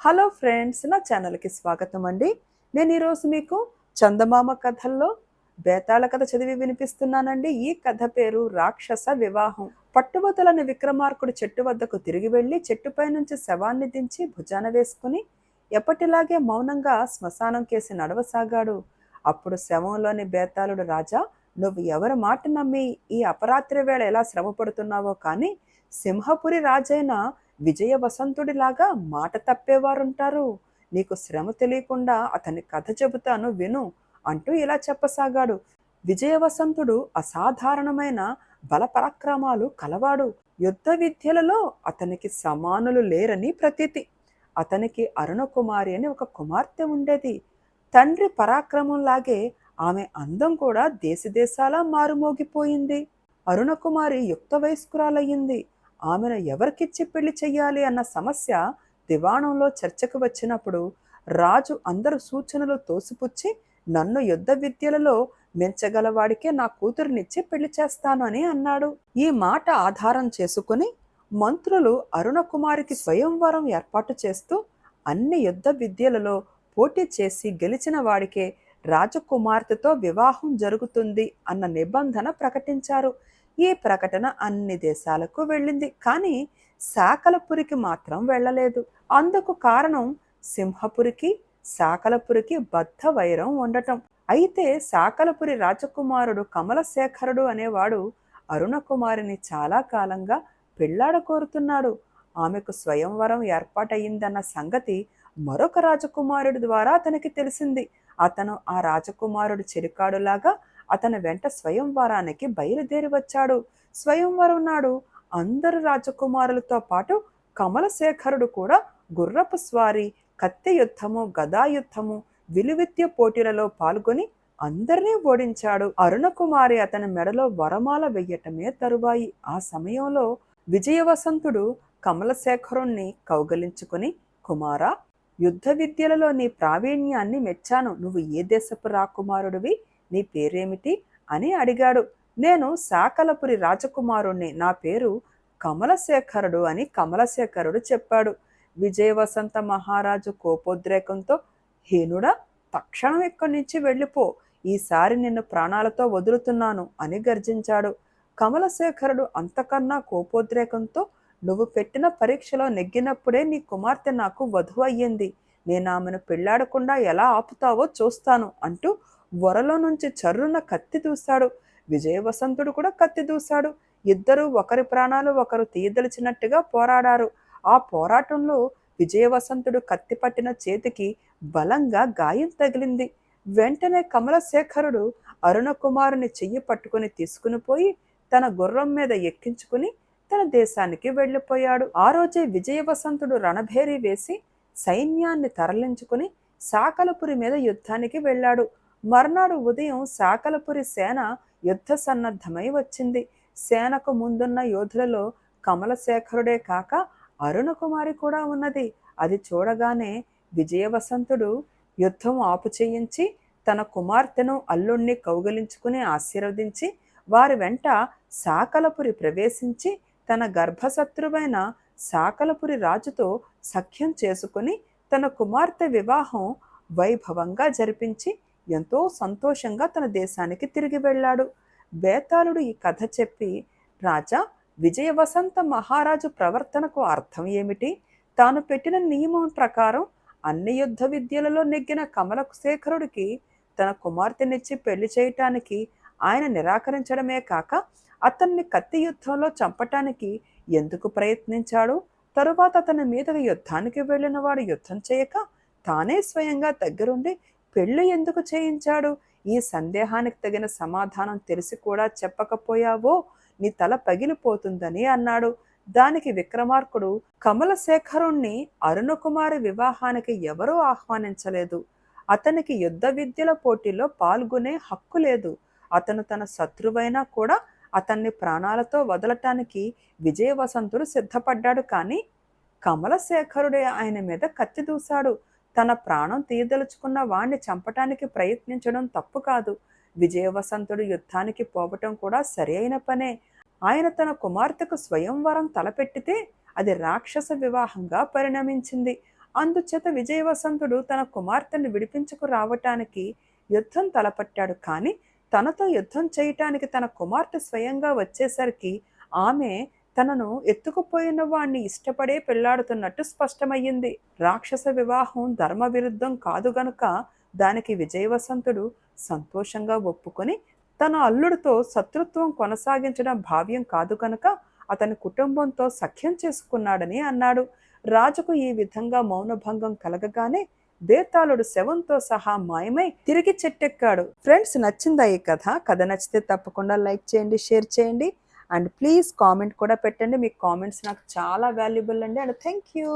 Hello friends నా ఛానల్కి స్వాగతం అండి. నేను ఈరోజు మీకు చందమామ కథల్లో బేతాళ కథ చదివి వినిపిస్తున్నానండి. ఈ కథ పేరు రాక్షస వివాహం. పట్టువదలని విక్రమార్కుడు చెట్టు వద్దకు తిరిగి వెళ్ళి చెట్టుపై నుంచి శవాన్ని దించి భుజాన వేసుకుని ఎప్పటిలాగే మౌనంగా శ్మశానం కేసి నడవసాగాడు. అప్పుడు శవంలోని బేతాళుడు రాజా నువ్వు ఎవరి మాట నమ్మి ఈ అపరాత్రి వేళ ఎలా శ్రమ పడుతున్నావో కానీ సింహపురి రాజైన విజయ వసంతుడిలాగా మాట తప్పేవారుంటారు. నీకు శ్రమ తెలియకుండా అతని కథ చెబుతాను విను అంటూ ఇలా చెప్పసాగాడు. విజయ వసంతుడు అసాధారణమైన బలపరాక్రమాలు కలవాడు. యుద్ధ విద్యలలో అతనికి సమానులు లేరని ప్రతీతి. అతనికి అరుణకుమారి అని ఒక కుమార్తె ఉండేది. తండ్రి పరాక్రమంలాగే ఆమె అందం కూడా దేశదేశాల మారుమోగిపోయింది. అరుణకుమారి యుక్త వయస్కురాలయ్యింది. ఆమెను ఎవరికిచ్చి పెళ్ళి చెయ్యాలి అన్న సమస్య దివాణంలో చర్చకు వచ్చినప్పుడు రాజు అందరు సూచనలు తోసిపుచ్చి నన్ను యుద్ధ విద్యలలో మెంచగలవాడికే నా కూతురునిచ్చి పెళ్ళి చేస్తాను అని అన్నాడు. ఈ మాట ఆధారం చేసుకుని మంత్రులు అరుణకుమారికి స్వయంవరం ఏర్పాటు చేస్తూ అన్ని యుద్ధ విద్యలలో పోటీ చేసి గెలిచిన వాడికే రాజకుమార్తెతో వివాహం జరుగుతుంది అన్న నిబంధన ప్రకటించారు. ఈ ప్రకటన అన్ని దేశాలకు వెళ్ళింది. కానీ శాకలపురికి మాత్రం వెళ్ళలేదు. అందుకు కారణం సింహపురికి శాకలపురికి బద్ధ వైరం ఉండటం. అయితే శాకలపురి రాజకుమారుడు కమలశేఖరుడు అనేవాడు అరుణకుమారిని చాలా కాలంగా పెళ్ళాడ కోరుతున్నాడు. ఆమెకు స్వయంవరం ఏర్పాటయిందన్న సంగతి మరొక రాజకుమారుడి ద్వారా అతనికి తెలిసింది. అతను ఆ రాజకుమారుడు చెరికాడులాగా అతని వెంట స్వయంవరానికి బయలుదేరి వచ్చాడు. స్వయంవరం నాడు అందరు రాజకుమారులతో పాటు కమలశేఖరుడు కూడా గుర్రపు స్వారీ కత్తి యుద్ధము గదాయుద్ధము విలువిద్య పోటీలలో పాల్గొని అందరినీ ఓడించాడు. అరుణకుమారి అతని మెడలో వరమాల వెయ్యటమే తరువాయి. ఆ సమయంలో విజయవసంతుడు కమలశేఖరుణ్ణి కౌగలించుకుని కుమారా యుద్ధ విద్యలలో నీ ప్రావీణ్యాన్ని మెచ్చాను. నువ్వు ఏ దేశపు రాకుమారుడివి? నీ పేరేమిటి? అని అడిగాడు. నేను శాకలపురి రాజకుమారుణ్ణి. నా పేరు కమలశేఖరుడు అని కమలశేఖరుడు చెప్పాడు. విజయవసంత మహారాజు కోపోద్రేకంతో హీనుడా తక్షణం ఇక్కడి నుంచి వెళ్ళిపో. ఈసారి నిన్ను ప్రాణాలతో వదులుతున్నాను అని గర్జించాడు. కమలశేఖరుడు అంతకన్నా కోపోద్రేకంతో నువ్వు పెట్టిన పరీక్షలో నెగ్గినప్పుడే నీ కుమార్తె నాకు వధువు అయ్యింది. నేను ఆమెను పెళ్ళాడకుండా ఎలా ఆపుతావో చూస్తాను అంటూ వరలో నుంచి చర్రున కత్తి దూశాడు. విజయవసంతుడు కూడా కత్తి దూశాడు. ఇద్దరూ ఒకరి ప్రాణాలు ఒకరు తీయదలిచినట్టుగా పోరాడారు. ఆ పోరాటంలో విజయవసంతుడు కత్తి పట్టిన చేతికి బలంగా గాయం తగిలింది. వెంటనే కమలశేఖరుడు అరుణకుమారుని చెయ్యి పట్టుకుని తీసుకుని పోయి తన గుర్రం మీద ఎక్కించుకుని తన దేశానికి వెళ్ళిపోయాడు. ఆ రోజే విజయవసంతుడు రణభేరి వేసి సైన్యాన్ని తరలించుకుని సాకలపురి మీద యుద్ధానికి వెళ్ళాడు. మర్నాడు ఉదయం సాకలపురి సేన యుద్ధ సన్నద్ధమై వచ్చింది. సేనకు ముందున్న యోధులలో కమలశేఖరుడే కాక అరుణకుమారి కూడా ఉన్నది. అది చూడగానే విజయవసంతుడు యుద్ధం ఆపు చేయించి తన కుమార్తెను అల్లుణ్ణి కౌగలించుకుని ఆశీర్వదించి వారి వెంట సాకలపురి ప్రవేశించి తన గర్భశత్రువైన సాకలపురి రాజుతో సఖ్యం చేసుకుని తన కుమార్తె వివాహం వైభవంగా జరిపించి ఎంతో సంతోషంగా తన దేశానికి తిరిగి వెళ్ళాడు. బేతాళుడు ఈ కథ చెప్పి రాజా విజయవసంత మహారాజు ప్రవర్తనకు అర్థం ఏమిటి? తాను పెట్టిన నియమం ప్రకారం అన్ని యుద్ధ విద్యలలో నెగ్గిన కమలశేఖరుడికి తన కుమార్తెనిచ్చి పెళ్ళి చేయటానికి ఆయన నిరాకరించడమే కాక అతన్ని కత్తి యుద్ధంలో చంపటానికి ఎందుకు ప్రయత్నించాడు? తరువాత అతని మీదకి యుద్ధానికి వెళ్ళిన వాడు యుద్ధం చేయక తానే స్వయంగా దగ్గరుండి పెళ్ళి ఎందుకు చేయించాడు? ఈ సందేహానికి తగిన సమాధానం తెలిసి కూడా చెప్పకపోయావో? నీ తల పగిలిపోతుందని అన్నాడు. దానికి విక్రమార్కుడు కమలశేఖరుణ్ణి అరుణకుమారి వివాహానికి ఎవరూ ఆహ్వానించలేదు. అతనికి యుద్ధ విద్యల పోటీలో పాల్గొనే హక్కు లేదు. అతను తన శత్రువైనా కూడా అతన్ని ప్రాణాలతో వదలటానికి విజయవసంతుడు సిద్ధపడ్డాడు కానీ కమలశేఖరుడే ఆయన మీద కత్తి దూశాడు. తన ప్రాణం తీయదలుచుకున్న వాణ్ణి చంపటానికి ప్రయత్నించడం తప్పు కాదు. విజయవసంతుడు యుద్ధానికి పోవటం కూడా సరి అయిన పనే. ఆయన తన కుమార్తెకు స్వయంవరం తలపెట్టితే అది రాక్షస వివాహంగా పరిణమించింది. అందుచేత విజయవసంతుడు తన కుమార్తెను విడిపించుకు రావటానికి యుద్ధం తలపట్టాడు కానీ తనతో యుద్ధం చేయటానికి తన కుమార్తె స్వయంగా వచ్చేసరికి ఆమె తనను ఎత్తుకుపోయిన వాణ్ణి ఇష్టపడే పెళ్ళాడుతున్నట్టు స్పష్టమయ్యింది. రాక్షస వివాహం ధర్మ విరుద్ధం కాదు గనుక దానికి విజయవసంతుడు సంతోషంగా ఒప్పుకొని తన అల్లుడితో శత్రుత్వం కొనసాగించడం భావ్యం కాదు కనుక అతని కుటుంబంతో సఖ్యం చేసుకున్నాడని అన్నాడు. రాజుకు ఈ విధంగా మౌనభంగం కలగగానే బేతాళుడు శవంతో సహా మాయమై తిరిగి చెట్టెక్కాడు. ఫ్రెండ్స్ నచ్చిందా ఈ కథ? కథ నచ్చితే తప్పకుండా లైక్ చేయండి షేర్ చేయండి. అండ్ ప్లీజ్ కామెంట్ కూడా పెట్టండి. మీ కామెంట్స్ నాకు చాలా వాల్యుబుల్ అండి. And thank you.